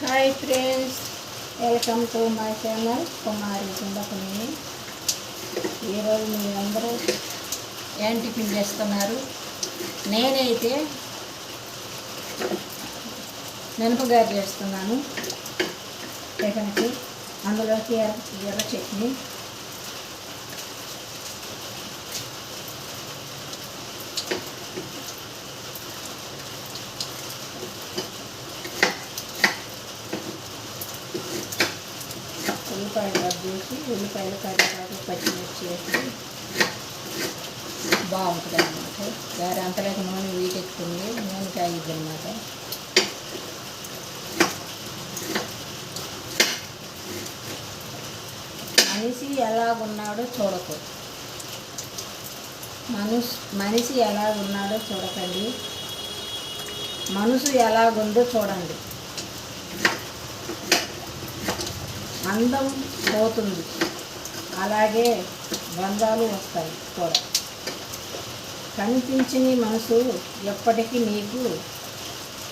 Hi friends welcome to my channel Kumari కుండకుని ఈరోజు మీరందరూ ఏం టిఫిన్ చేస్తున్నారు. నేనైతే మినపగారు చేస్తున్నాను టిఫిన్కి అందులోకి ఎర్ర ఎర్ర చట్నీ ఉల్లిపాయలు కట్ చేసి ఉల్లిపాయలు కరివేపాకు పచ్చిమిర్చి వేసి బాగుంటుంది అనమాట అంత అంతలేక నూనె వీటెక్కుతుంది నూనె కాగిద్ది అనమాట మనిషి ఎలాగున్నాడో చూడకు మనుష్ మనిషి ఎలాగున్నాడో చూడకండి. మనసు ఎలాగుందో చూడండి. అందం పోతుంది. అలాగే బంధాలు వస్తాయి కూడా. కనిపించని మనసు ఎప్పటికీ నీకు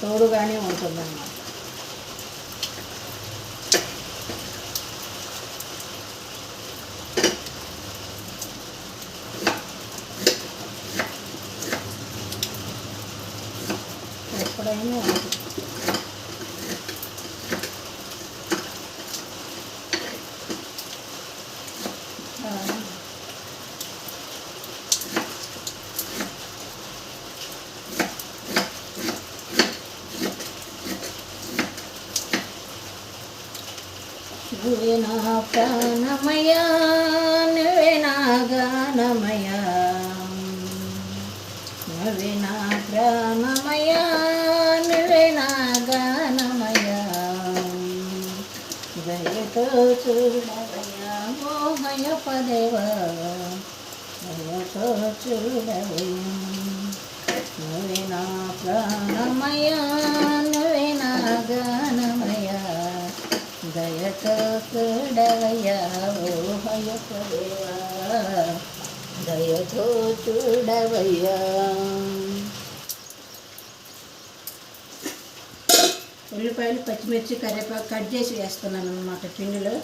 తోడుగానే ఉంటుందన్నమాట. ఎప్పుడైనా అది ఆ, నువ్వే నా ప్రాణమయ నువ్వే నా గానమయ నువ్వే నా ప్రాణమయ నువ్వే నా గానమయ దయతో చూడవయ్యా మోహయ పదేవా దయతో చూడవయ్యా నువ్వే నా దయతో చూడవయ్యా దయతో చూడవయ్యా ఉల్లిపాయలు పచ్చిమిర్చి కరివేపాకు కట్ చేసి వేస్తున్నాను అనమాట పిండిలో.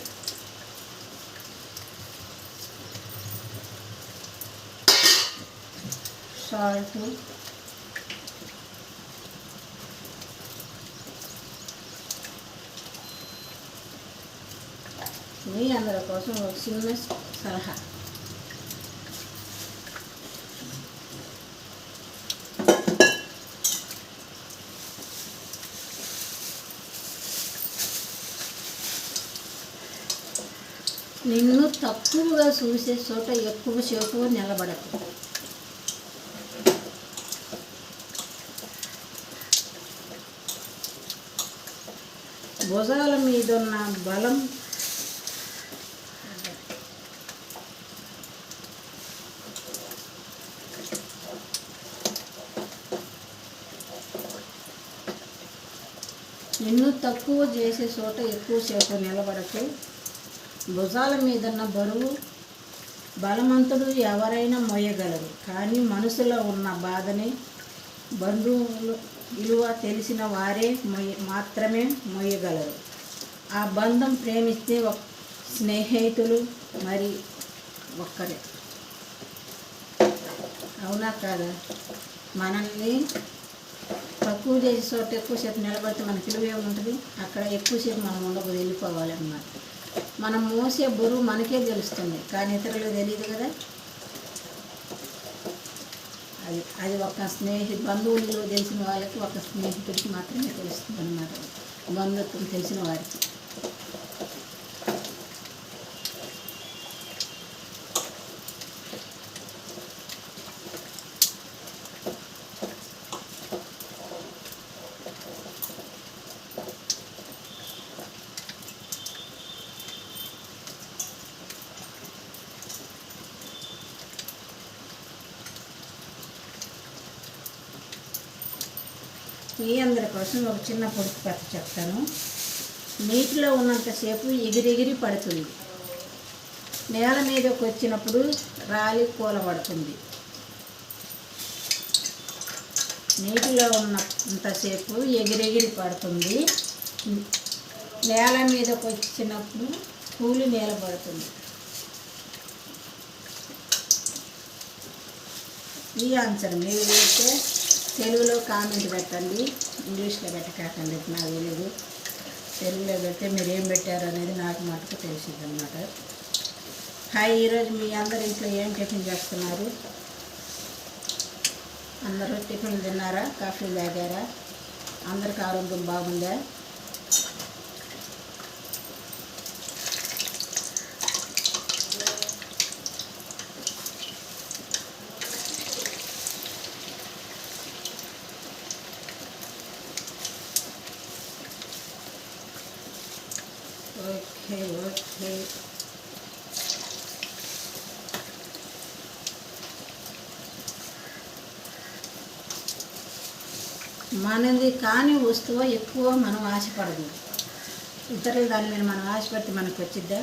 సాల్ట్ మీ అందరి కోసం ఒక చిన్న సలహా. నిన్ను తక్కువగా చూసే చోట ఎక్కువ సేపు నిలబడకు. భుజాల మీదున్న బలం నిన్ను తక్కువ చేసే చోట ఎక్కువసేపు నిలబడకు. భుజాల మీదన్న బరువు బలవంతుడు ఎవరైనా మోయగలరు. కానీ మనసులో ఉన్న బాధని బంధువులు విలువ తెలిసిన వారే మొయ్య మాత్రమే మోయగలరు. ఆ బంధం ప్రేమిస్తే ఒక స్నేహితులు మరి ఒక్కరే. అవునా కాదా? మనల్ని తక్కువ చేసే చోట ఎక్కువసేపు నిలబడితే మనకి విలువ ఏముంటుంది? అక్కడ ఎక్కువసేపు మనం ఉండకూడదు వెళ్ళిపోవాలన్నమాట మనం మోసే బరువు మనకే తెలుస్తుంది కానీ ఇతరులకు తెలియదు కదా? అది అది ఒక స్నేహితు బంధువులు తెలిసిన వాళ్ళకి ఒక స్నేహితుడికి మాత్రమే తెలుస్తుంది అన్నమాట బంధుత్వం తెలిసిన వారికి. మీ అందరి కోసం ఒక చిన్న పొడుపు కథ చెప్తాను. నీటిలో ఉన్నంతసేపు ఎగిరెగిరి పడుతుంది. నేల మీదకి వచ్చినప్పుడు రాలి కూలబడుతుంది. నీటిలో ఉన్నంతసేపు ఎగిరెగిరి పడుతుంది. నేల మీదకి వచ్చినప్పుడు నీల పడుతుంది ఈ ఆన్సర్ మీరు వేస్తే తెలుగులో కామెంట్ పెట్టండి. ఇంగ్లీష్లో పెట్టకండి నాకు తెలియదు తెలుగులో పెడితే మీరు ఏం పెట్టారు అనేది నాకు మటుకు తెలిసింది అనమాట హాయ్ ఈరోజు మీ అందరు ఇంట్లో ఏం టిఫిన్ చేస్తున్నారు? అందరూ టిఫిన్ తిన్నారా? కాఫీ తాగారా? అందరికి ఆరోగ్యం బాగుందా? అనేది కాని వస్తువు ఎక్కువ మనం ఆశపడదు. ఇతరుల దాని మీద మనం ఆశపడితే మనకు వచ్చిద్దా?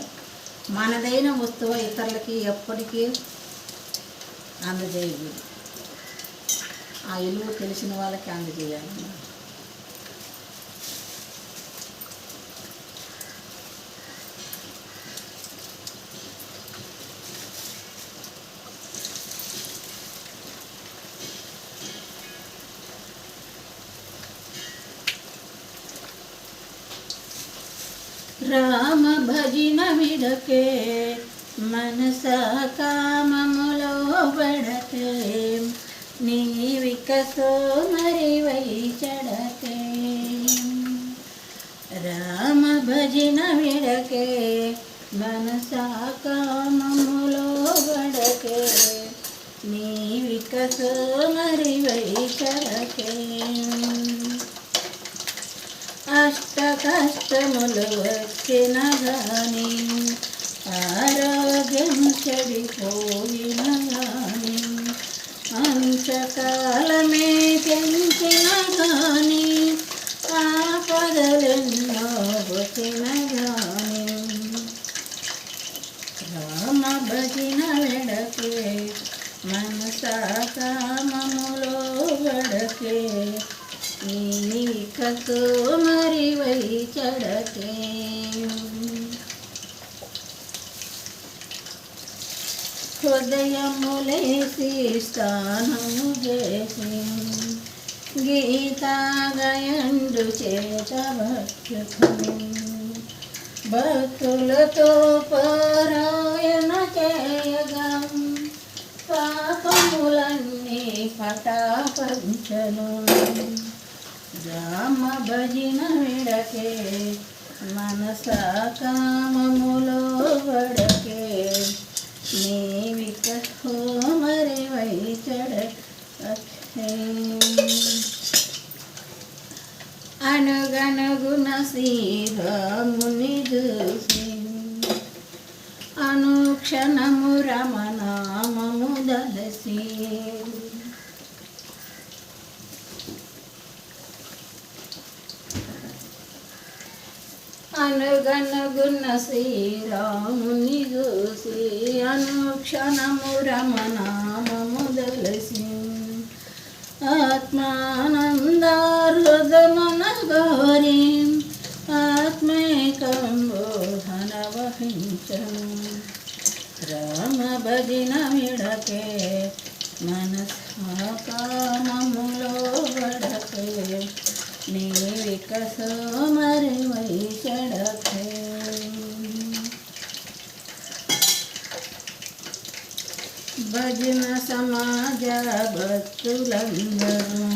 మనదైన వస్తువు ఇతరులకి ఎప్పటికీ అందజేయదు ఆ విలువ తెలిసిన వాళ్ళకి అందజేయాలి. రామ భజిన విడకే మనస కామములో బడకే నీవికసో మరి వై చడకే రామ భజిన విడకే మనస కామములో బడకే నీవికసో మరి వై చడకే కష్టములు వచ్చిన గాని ఆరోగ్యం చెడిపోయిన గాని అంతకాలమే పెంచిన గాని ఆపదలెన్నో వచ్చిన గాని. రామ భజన వెడకే మనసా కామములో వడకే నీకతో మరి వై చడకే. హృదయములేసి స్థానము చేసి గీతా గయండు చేత భక్తుని భక్తులతో పారాయణ చేయగా పాపములన్నీ పటాపంచను. రామ భజిన విడకే మనస కామములో వడకే. నీవిక హోమరి వైచడ అనుగనుగుణ శ్రీరాముని చూసి అనుక్షణము రమణామము దలసి అనుగనుగుణ శ్రీరాముని చూసి అనుక్షణము రమనామము దలసి ఆత్మానందారుదమన గౌరీ ఆత్మైకంబోధన వహించను రామ భజిన విడకే మనసా కామములో వడకే నీవికసో మరి వై చెడకే భజన సమాజ భక్తులందరూ.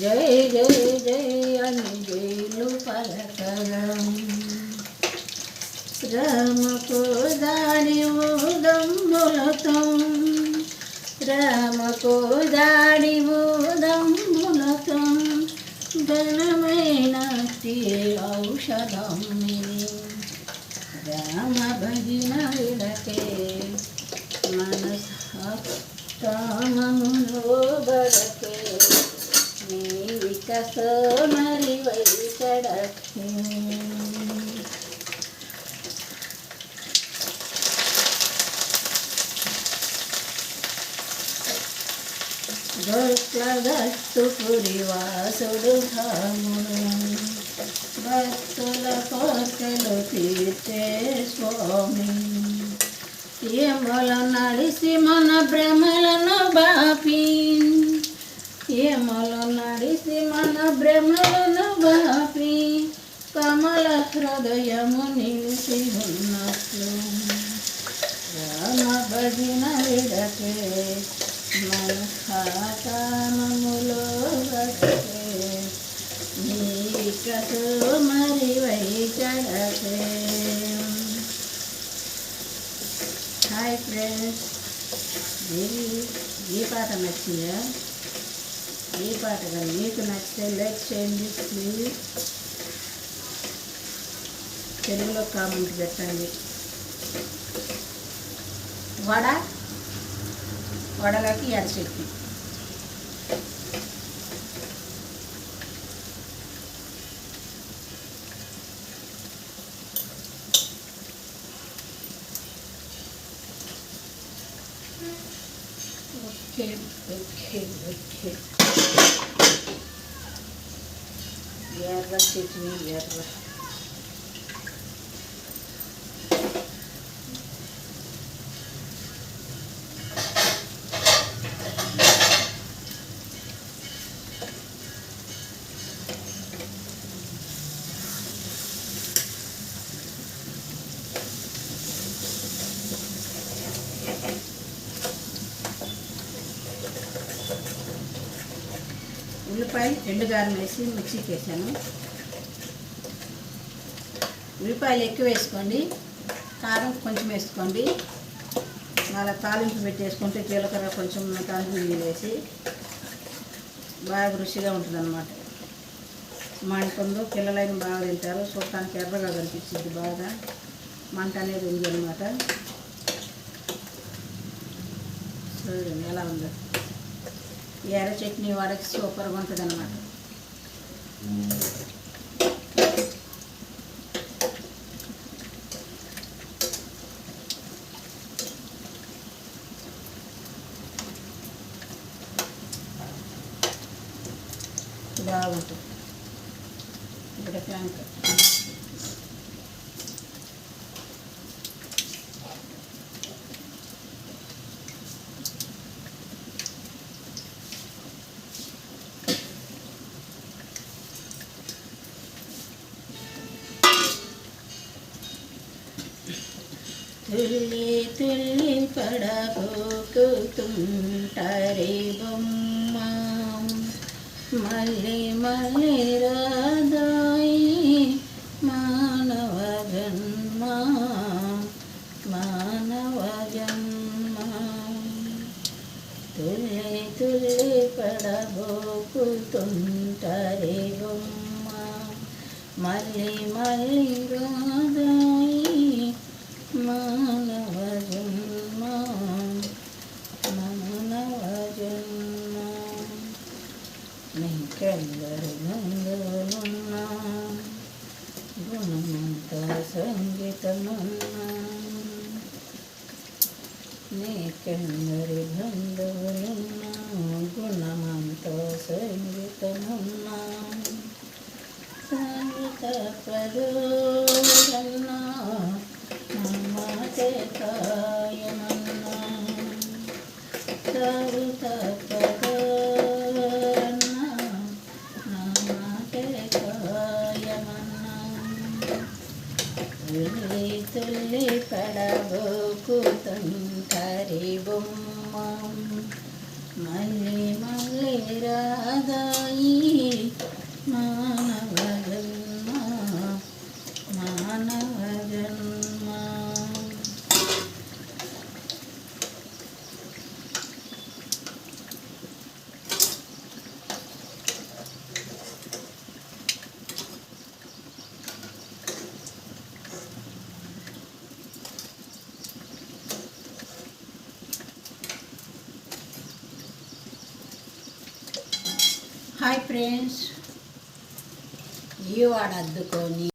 జై జై జై అని జైలు పలకరం. శ్రమకు దాడి ఊదంబులతో శ్రమకు దాడి ఊదంబులతో ఘనమైన ఔషధం రామ భజన విడకే మనసామములో బడకే నీ వికస మరి వైచడకే గొట్లగట్టు పురివాసుడు ధాముడు. భక్తుల కోర్కెలు తీర్చే స్వామి. ఏమల నడిసి మన భ్రమలను బాపి. ఏమల నడిసి మన భ్రమలను బాపి. కమల హృదయము నిలిచి ఉన్నట్లు. రామ భజన విడకే మన ఖాతానములో మరి వైచడకే హాయ్ ఫ్రెండ్స్. ఇది ఈ పాట నచ్చిందా? ఈ పాట కానీ మీకు నచ్చితే లైక్ చేయండి ప్లీజ్. తెలుగులో కామెంట్ పెట్టండి. వడ? వడలకి ఎడచెట్టు ఓకే ఓకే ఓకే ఎర్ర చట్నీ ఎర్ర ఉల్లిపాయ రెండు గారం వేసి మిక్సీకి వేసాను ఉల్లిపాయలు ఎక్కువ వేసుకోండి. కారం కొంచెం వేసుకోండి. అలా తాలింపు పెట్టేసుకుంటే జీలకర్ర కొంచెం తాలింపు నీళ్ళు వేసి బాగా రుచిగా ఉంటుందన్నమాట. అనమాట పిల్లలైన బాగా తింటారు. చూడటానికి ఎర్రగా కనిపించింది బాగా. మంట అనేది ఉంది అనమాట చూడండి ఎలా ఉందో. ఎర్ర చట్నీ వాడకి సూపర్గా ఉంటుంది అనమాట బాగుంటుంది. ఇక్కడ ఫ్యాంక్ తుల్లి తుల్లి బొమ్మ. మళ్ళీ మళ్ళీ రాదాయి మానవ జన్మ. మానవ జన్మ. తుల్లి తుల్లి పడబోకుతుంటారే బొమ్మ. మళ్ళీ మళ్ళీ రాదాయి మానవ జన్మ మానవ జన్మ నీకెందరు బంధువులున్నా గుణమంత సంగీతమున్నా నీకెందరి బంధువులున్నా గుణమంత సంగీతమున్నా సంగీత పదోరన్నా మాటే కాయమన్నా సరుత పదోరన్నా మాటే కాయమన్నా తుల్లి తుల్లి పడబోకు తంతరి బొమ్మ మళ్ళీ మళ్ళీ రాదాయి మానవ జన్మ మానవ జన్మ హాయ్ ఫ్రెండ్స్ ఈ వాడ అద్దుకొని